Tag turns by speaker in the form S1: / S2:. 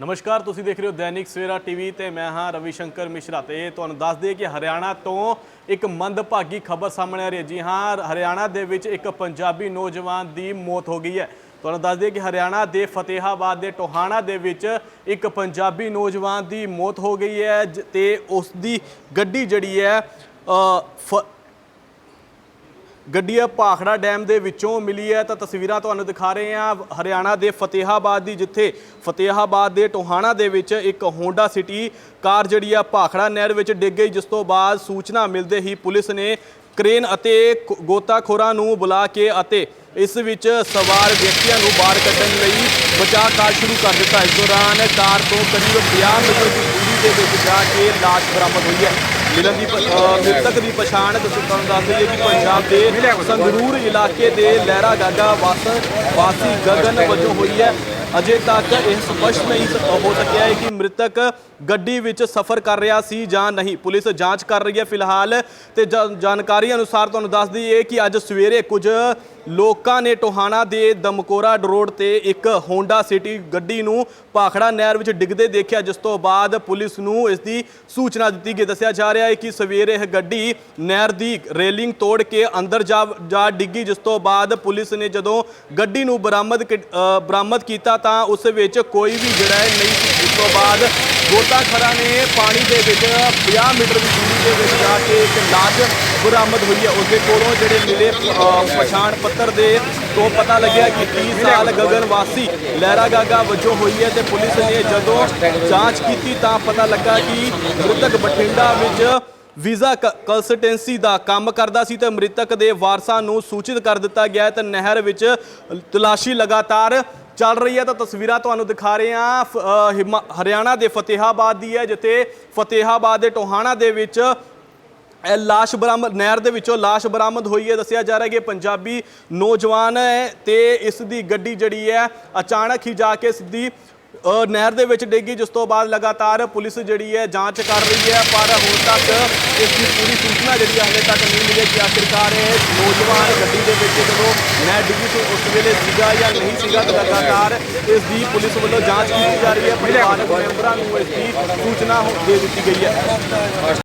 S1: ਨਮਸਕਾਰ, ਤੁਸੀਂ ਦੇਖ ਰਹੇ ਹੋ ਦੈਨਿਕ ਸਵੇਰਾ ਟੀਵੀ ਤੇ ਮੈਂ ਹਾਂ ਰਵੀ ਸ਼ੰਕਰ ਮਿਸ਼ਰਾ ਤੇ ਤੁਹਾਨੂੰ ਦੱਸ ਦਈਏ ਕਿ ਹਰਿਆਣਾ ਤੋਂ ਇੱਕ ਮੰਦਭਾਗੀ ਖਬਰ ਸਾਹਮਣੇ ਆ ਰਹੀ ਹੈ। ਜੀ ਹਾਂ, ਹਰਿਆਣਾ ਦੇ ਵਿੱਚ ਇੱਕ ਪੰਜਾਬੀ ਨੌਜਵਾਨ ਦੀ ਮੌਤ ਹੋ ਗਈ ਹੈ। ਤੁਹਾਨੂੰ ਦੱਸ ਦਈਏ ਕਿ ਹਰਿਆਣਾ ਦੇ ਫਤਿਹਾਬਾਦ ਦੇ ਟੋਹਾਣਾ ਦੇ ਵਿੱਚ ਇੱਕ ਪੰਜਾਬੀ ਨੌਜਵਾਨ ਦੀ ਮੌਤ ਹੋ ਗਈ ਹੈ ਜ- ਤੇ ਉਸ ਦੀ ਗੱਡੀ ਜਿਹੜੀ ਹੈ ਅ, ਗੱਡੀ ਭਾਖੜਾ ਡੈਮ ਦੇ ਵਿੱਚੋਂ ਮਿਲੀ ਹੈ। ਤਾਂ ਤਸਵੀਰਾਂ ਤੁਹਾਨੂੰ ਦਿਖਾ ਰਹੇ ਹਾਂ। ਹਰਿਆਣਾ ਦੇ ਫਤਿਹਾਬਾਦ ਦੀ ਜਿੱਥੇ ਫਤਿਹਾਬਾਦ ਦੇ ਟੋਹਾਣਾ ਦੇ ਵਿੱਚ ਇੱਕ ਹੋਂਡਾ ਸਿਟੀ ਕਾਰ ਜਿਹੜੀ ਆ ਭਾਖੜਾ ਨਹਿਰ ਵਿੱਚ ਡਿੱਗ ਗਈ। ਜਿਸ ਤੋਂ ਬਾਅਦ ਸੂਚਨਾ ਮਿਲਦੇ ਹੀ ਪੁਲਿਸ ਨੇ ਕ੍ਰੇਨ ਅਤੇ ਗੋਤਾਖੋਰਾਂ ਨੂੰ ਬੁਲਾ ਕੇ ਅਤੇ ਇਸ ਵਿੱਚ ਸਵਾਰ ਵਿਅਕਤੀਆਂ ਨੂੰ ਬਾਹਰ ਕੱਢਣ ਲਈ ਬਚਾਅ ਕਾਰਜ ਸ਼ੁਰੂ ਕਰ ਦਿੱਤਾ। ਇਸ ਦੌਰਾਨ ਕਾਰ ਤੋਂ ਕਰੀਬ 50 ਮੀਟਰ ਦੀ ਦੂਰੀ ਦੇ ਵਿੱਚ ਜਾ ਕੇ ਲਾਸ਼ ਬਰਾਮਦ ਹੋਈ ਹੈ। ਮਿਲਣ ਦੀ ਮ੍ਰਿਤਕ ਦੀ ਪਛਾਣ ਤੁਸੀਂ ਤੁਹਾਨੂੰ ਦੱਸ ਦਈਏ ਕਿ ਪੰਜਾਬ ਦੇ ਸੰਗਰੂਰ ਇਲਾਕੇ ਦੇ ਲਹਿਰਾ ਗਾਗਾ ਵਾਸ ਵਾਸੀ ਗਗਨ ਵਜੋਂ ਹੋਈ ਹੈ। ਅਜੇ ਤੱਕ ਇਹ ਸਪਸ਼ਟ ਨਹੀਂ ਹੋ ਸਕਿਆ ਹੈ ਕਿ ਮ੍ਰਿਤਕ ਗੱਡੀ ਵਿੱਚ ਸਫ਼ਰ ਕਰ ਰਿਹਾ ਸੀ ਜਾਂ ਨਹੀਂ। ਪੁਲਿਸ ਜਾਂਚ ਕਰ ਰਹੀ ਹੈ ਫਿਲਹਾਲ ਤੇ ਜਾਣਕਾਰੀ ਅਨੁਸਾਰ ਤੁਹਾਨੂੰ ਦੱਸ ਦਈਏ ਕਿ ਅੱਜ ਸਵੇਰੇ ਕੁਝ ਲੋਕਾਂ ਨੇ ਟੋਹਾਣਾ ਦੇ ਦਮਕੋਰਾ ਰੋਡ ਤੇ ਇੱਕ ਹੋਂਡਾ ਸਿਟੀ ਗੱਡੀ ਨੂੰ ਭਾਖੜਾ ਨਹਿਰ ਵਿੱਚ ਡਿੱਗਦੇ ਦੇਖਿਆ, ਜਿਸ ਤੋਂ ਬਾਅਦ ਪੁਲਿਸ ਨੂੰ ਇਸ ਦੀ ਸੂਚਨਾ ਦਿੱਤੀ ਗਈ। ਦੱਸਿਆ ਜਾ ਰਿਹਾ ਹੈ ਕਿ ਸਵੇਰੇ ਇਹ ਗੱਡੀ ਨਹਿਰ ਦੀ ਰੇਲਿੰਗ ਤੋੜ ਕੇ ਅੰਦਰ ਜਾ ਜਾ ਡਿੱਗੀ, ਜਿਸ ਤੋਂ ਬਾਅਦ ਪੁਲਿਸ ਨੇ ਜਦੋਂ ਗੱਡੀ ਨੂੰ ਬਰਾਮਦ ਬਰਾਮਦ ਕੀਤਾ ਤਾਂ ਉਸ ਵਿੱਚ ਕੋਈ ਵੀ ਜਿਹੜਾ ਹੈ ਨਹੀਂ ਸੀ। ਇਸ ਤੋਂ ਬਾਅਦ ਗੋਤਾਖੋਰਾਂ ਨੇ ਪਾਣੀ ਦੇ ਵਿੱਚ 50 ਮੀਟਰ ਦੀ ਦੂਰੀ ਦੇ ਵਿੱਚ ਜਾ ਕੇ ਇੱਕ ਲਾਸ਼ ਬਰਾਮਦ ਹੋਈ ਹੈ। ਉਸ ਦੇ ਕੋਲੋਂ ਜਿਹੜੇ ਮਿਲੇ ਪਛਾਣ ਪੱਤਰ ਦੇ ਤੋਂ ਪਤਾ ਲੱਗਿਆ ਕਿ 30 ਸਾਲ ਗਗਨ ਵਾਸੀ ਲਹਿਰਾ ਗਾਗਾ ਵਜੋਂ ਹੋਈ ਹੈ ਤੇ ਪੁਲਿਸ ਨੇ ਜਦੋਂ ਜਾਂਚ ਕੀਤੀ ਤਾਂ ਪਤਾ ਲੱਗਾ ਕਿ ਮ੍ਰਿਤਕ ਬਠਿੰਡਾ ਵਿੱਚ ਵੀਜ਼ਾ ਕੰਸਲਟੈਂਸੀ ਦਾ ਕੰਮ ਕਰਦਾ ਸੀ ਤੇ ਮ੍ਰਿਤਕ ਦੇ ਵਾਰਸਾਂ ਨੂੰ ਸੂਚਿਤ ਕਰ ਦਿੱਤਾ ਗਿਆ ਤੇ ਨਹਿਰ ਵਿੱਚ ਤਲਾਸ਼ੀ ਲਗਾਤਾਰ ਚੱਲ ਰਹੀ ਹੈ। ਤਾਂ ਤਸਵੀਰਾਂ ਤੁਹਾਨੂੰ ਦਿਖਾ ਰਹੇ ਹਾਂ। ਹਿਮਾ- ਹਰਿਆਣਾ ਦੇ ਫਤਿਹਾਬਾਦ ਦੀ ਹੈ, ਜਿੱਥੇ ਫਤਿਹਾਬਾਦ ਦੇ ਟੋਹਾਣਾ ਦੇ ਵਿੱਚ ਇਹ ਲਾਸ਼ ਬਰਾਮਦ ਨਹਿਰ ਦੇ ਵਿੱਚੋਂ ਲਾਸ਼ ਬਰਾਮਦ ਹੋਈ ਹੈ। ਦੱਸਿਆ ਜਾ ਰਿਹਾ ਕਿ ਪੰਜਾਬੀ ਨੌਜਵਾਨ ਹੈ ਤੇ ਇਸ ਦੀ ਗੱਡੀ ਜਿਹੜੀ ਹੈ ਅਚਾਨਕ ਹੀ ਜਾ ਕੇ ਸਿੱਧੀ ਅ, ਨਹਿਰ ਦੇ ਵਿੱਚ ਡਿੱਗੀ ਜਿਸ ਤੋਂ ਬਾਅਦ ਲਗਾਤਾਰ ਪੁਲਿਸ ਜਿਹੜੀ ਹੈ ਜਾਂਚ ਕਰ ਰਹੀ ਹੈ। ਪਰ ਹੁਣ ਤੱਕ ਇਸ ਦੀ ਪੂਰੀ ਸੂਚਨਾ ਜਿਹੜੀ ਹੈ ਹਲੇ ਤੱਕ ਨਹੀਂ ਮਿਲੀ ਹੈ ਕਿ ਆਖਿਰਕਾਰ ਇਹ ਨੌਜਵਾਨ ਗੱਡੀ ਦੇ ਵਿੱਚ ਜਦੋਂ ਨਹਿਰ ਡਿੱਗੀ ਸੀ ਉਸ ਵੇਲੇ ਸੀਗਾ ਜਾਂ ਨਹੀਂ ਸੀਗਾ ਤਾਂ ਲਗਾਤਾਰ ਇਸ ਦੀ ਪੁਲਿਸ ਵੱਲੋਂ ਜਾਂਚ ਕੀਤੀ ਜਾ ਰਹੀ ਹੈ। ਪਰਿਵਾਰਕ ਮੈਂਬਰਾਂ ਨੂੰ ਇਸ ਦੀ ਸੂਚਨਾ ਦੇ ਦਿੱਤੀ ਗਈ ਹੈ।